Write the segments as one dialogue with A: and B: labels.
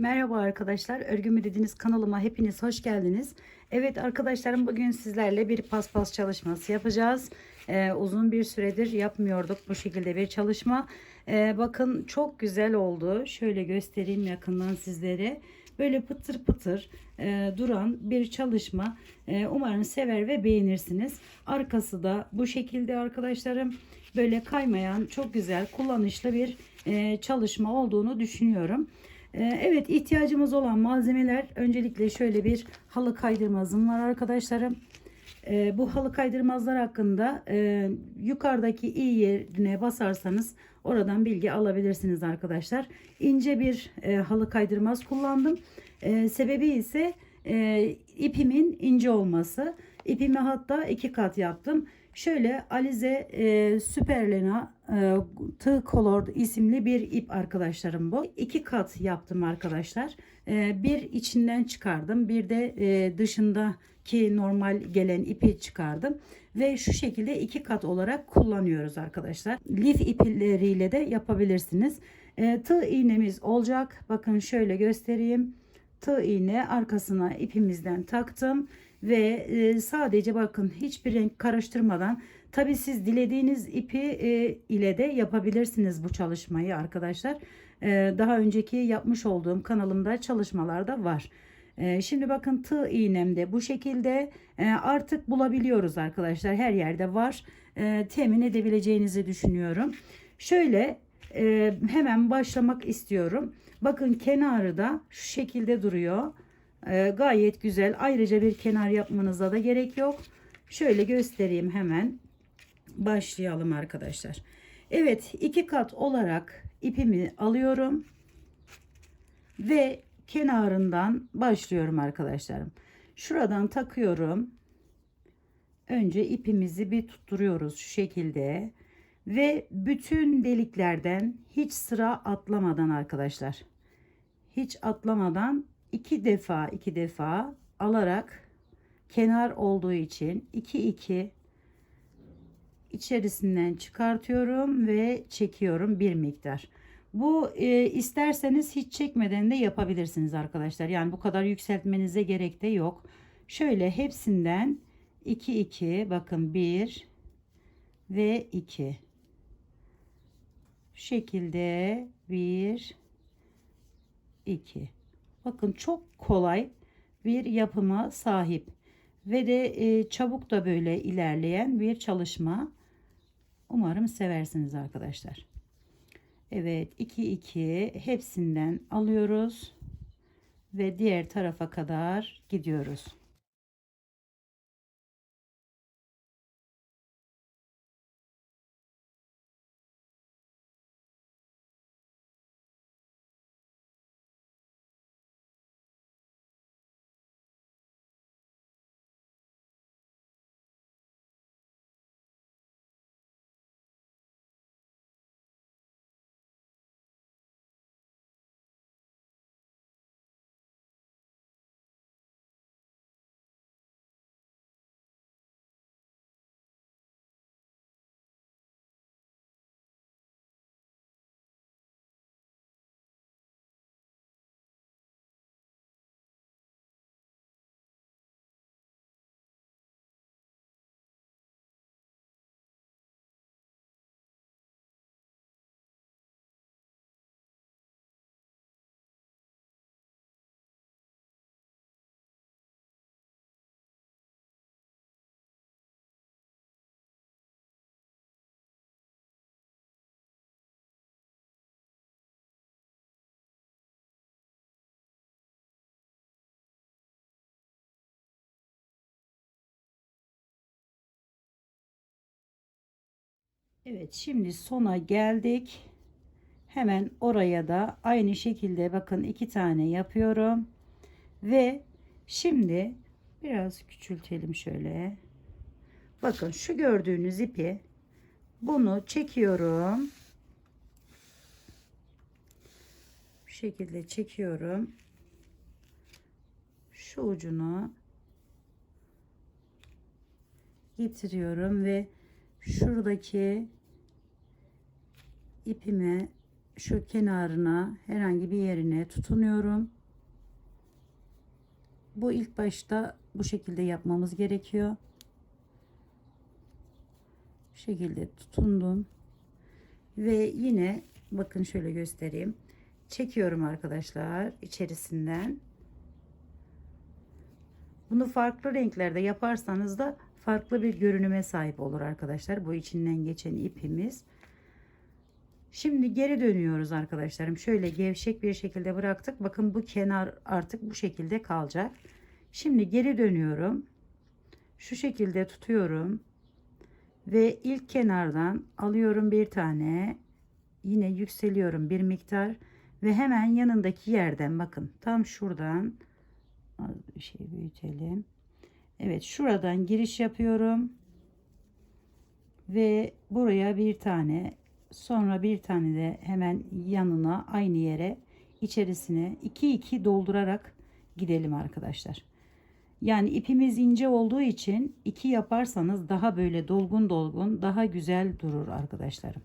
A: Merhaba arkadaşlar. Örgümü dediğiniz kanalıma hepiniz hoş geldiniz. Evet arkadaşlarım bugün sizlerle bir paspas çalışması yapacağız. Ee, uzun bir süredir yapmıyorduk bu şekilde bir çalışma. Ee, bakın çok güzel oldu. Şöyle göstereyim yakından sizlere. Böyle pıtır pıtır e, duran bir çalışma. E, umarım sever ve beğenirsiniz. Arkası da bu şekilde arkadaşlarım. Böyle kaymayan çok güzel kullanışlı bir e, çalışma olduğunu düşünüyorum. Ee, Evet ihtiyacımız olan malzemeler öncelikle şöyle bir halı kaydırmazım var arkadaşlarım. Ee, bu halı kaydırmazlar hakkında e, yukarıdaki i yerine basarsanız oradan bilgi alabilirsiniz arkadaşlar. İnce bir e, halı kaydırmaz kullandım. E, sebebi ise e, ipimin ince olması. İpimi hatta iki kat yaptım. Şöyle Alize e, Superlena e, Tığ Color isimli bir ip arkadaşlarım bu. İki kat yaptım arkadaşlar. E, bir içinden çıkardım. Bir de e, dışındaki normal gelen ipi çıkardım. Ve şu şekilde iki kat olarak kullanıyoruz arkadaşlar. Lif ipleriyle de yapabilirsiniz. E, tığ iğnemiz olacak. Bakın şöyle göstereyim. Tığ iğne arkasına ipimizden taktım ve e, sadece bakın hiçbir renk karıştırmadan tabi siz dilediğiniz ipi e, ile de yapabilirsiniz bu çalışmayı arkadaşlar. E, daha önceki yapmış olduğum kanalımda çalışmalarda var. E, şimdi bakın tığ iğnemde bu şekilde e, artık bulabiliyoruz arkadaşlar. Her yerde var. E, temin edebileceğinizi düşünüyorum. Şöyle e, hemen başlamak istiyorum. Bakın kenarı da şu şekilde duruyor. E, gayet güzel. Ayrıca bir kenar yapmanıza da gerek yok. Şöyle göstereyim hemen. Başlayalım arkadaşlar. Evet iki kat olarak ipimi alıyorum. Ve kenarından başlıyorum arkadaşlarım. Şuradan takıyorum. Önce ipimizi bir tutturuyoruz şu şekilde. Ve bütün deliklerden hiç sıra atlamadan arkadaşlar. Hiç atlamadan iki defa iki defa alarak kenar olduğu için 2 2 içerisinden çıkartıyorum ve çekiyorum bir miktar. Bu e, isterseniz hiç çekmeden de yapabilirsiniz arkadaşlar. Yani bu kadar yükseltmenize gerek de yok. Şöyle hepsinden 2 2 bakın 1 ve 2 şu şekilde 1 2 bakın çok kolay bir yapıma sahip ve de e, çabuk da böyle ilerleyen bir çalışma. Umarım seversiniz arkadaşlar. Evet 2 2 hepsinden alıyoruz ve diğer tarafa kadar gidiyoruz Evet şimdi sona geldik. Hemen oraya da aynı şekilde bakın iki tane yapıyorum. Ve şimdi biraz küçültelim şöyle. Bakın şu gördüğünüz ipi bunu çekiyorum. Bu şekilde çekiyorum. Şu ucunu getiriyorum ve şuradaki ipime şu kenarına herhangi bir yerine tutunuyorum Bu ilk başta bu şekilde yapmamız gerekiyor. Bu şekilde tutundum. Ve yine bakın şöyle göstereyim. Çekiyorum arkadaşlar içerisinden. Bunu farklı renklerde yaparsanız da farklı bir görünüme sahip olur arkadaşlar. Bu içinden geçen ipimiz. Şimdi geri dönüyoruz arkadaşlarım. Şöyle gevşek bir şekilde bıraktık. Bakın bu kenar artık bu şekilde kalacak. Şimdi geri dönüyorum. Şu şekilde tutuyorum. Ve ilk kenardan alıyorum bir tane. Yine yükseliyorum bir miktar. Ve hemen yanındaki yerden bakın. Tam şuradan az bir şey büyütelim. Evet şuradan giriş yapıyorum. Ve buraya bir tane sonra bir tane de hemen yanına aynı yere içerisine 2 2 doldurarak gidelim arkadaşlar. Yani ipimiz ince olduğu için 2 yaparsanız daha böyle dolgun dolgun daha güzel durur arkadaşlarım.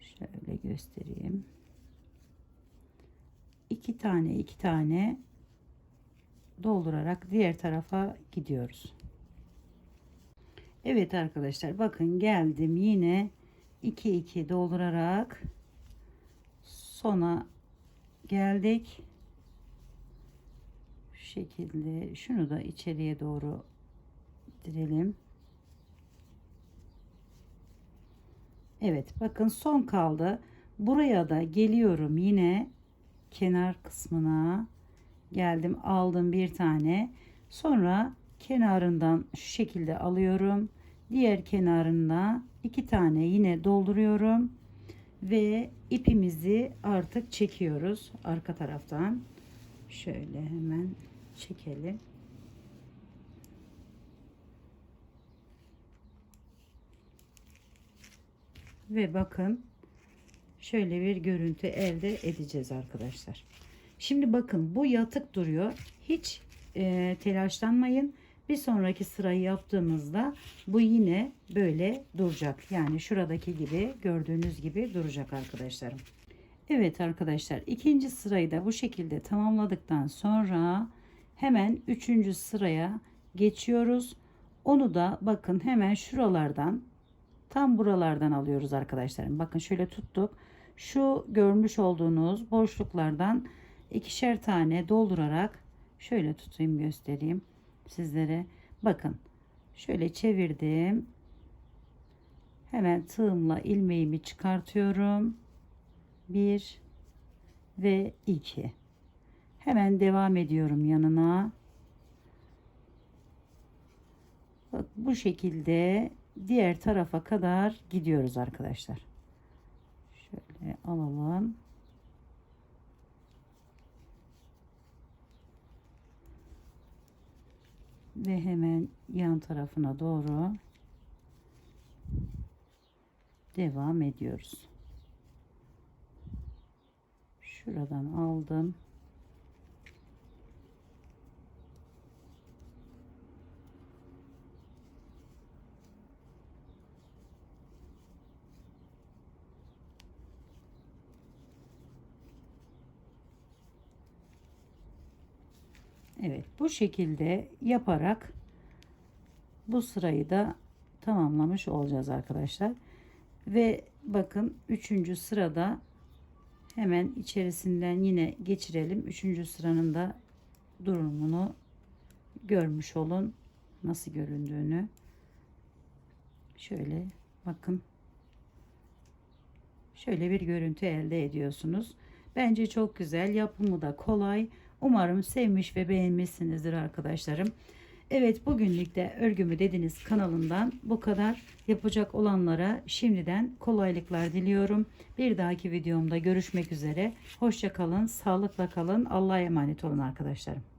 A: Şöyle göstereyim. 2 tane 2 tane doldurarak diğer tarafa gidiyoruz. Evet arkadaşlar bakın geldim yine 2 2 doldurarak sona geldik. Şu şekilde şunu da içeriye doğru direlim. Evet bakın son kaldı. Buraya da geliyorum yine kenar kısmına geldim aldım bir tane. Sonra kenarından şu şekilde alıyorum. Diğer kenarında iki tane yine dolduruyorum. Ve ipimizi artık çekiyoruz arka taraftan. Şöyle hemen çekelim. Ve bakın şöyle bir görüntü elde edeceğiz arkadaşlar Şimdi bakın bu yatık duruyor. Hiç e, telaşlanmayın. Bir sonraki sırayı yaptığımızda bu yine böyle duracak. Yani şuradaki gibi gördüğünüz gibi duracak arkadaşlarım. Evet arkadaşlar ikinci sırayı da bu şekilde tamamladıktan sonra hemen üçüncü sıraya geçiyoruz. Onu da bakın hemen şuralardan tam buralardan alıyoruz arkadaşlarım. Bakın şöyle tuttuk. Şu görmüş olduğunuz boşluklardan ikişer tane doldurarak şöyle tutayım göstereyim sizlere. Bakın şöyle çevirdim. Hemen tığımla ilmeğimi çıkartıyorum. Bir ve iki. Hemen devam ediyorum yanına. Bak bu şekilde diğer tarafa kadar gidiyoruz arkadaşlar. Şöyle alalım. Ve hemen yan tarafına doğru devam ediyoruz. Şuradan aldım. Evet bu şekilde yaparak bu sırayı da tamamlamış olacağız arkadaşlar. Ve bakın üçüncü sırada hemen içerisinden yine geçirelim. Üçüncü sıranın da durumunu görmüş olun. Nasıl göründüğünü. Şöyle bakın. Şöyle bir görüntü elde ediyorsunuz. Bence çok güzel. Yapımı da kolay. Umarım sevmiş ve beğenmişsinizdir arkadaşlarım. Evet bugünlük de örgümü dediniz kanalından bu kadar. Yapacak olanlara şimdiden kolaylıklar diliyorum. Bir dahaki videomda görüşmek üzere. Hoşça kalın, sağlıkla kalın. Allah'a emanet olun arkadaşlarım.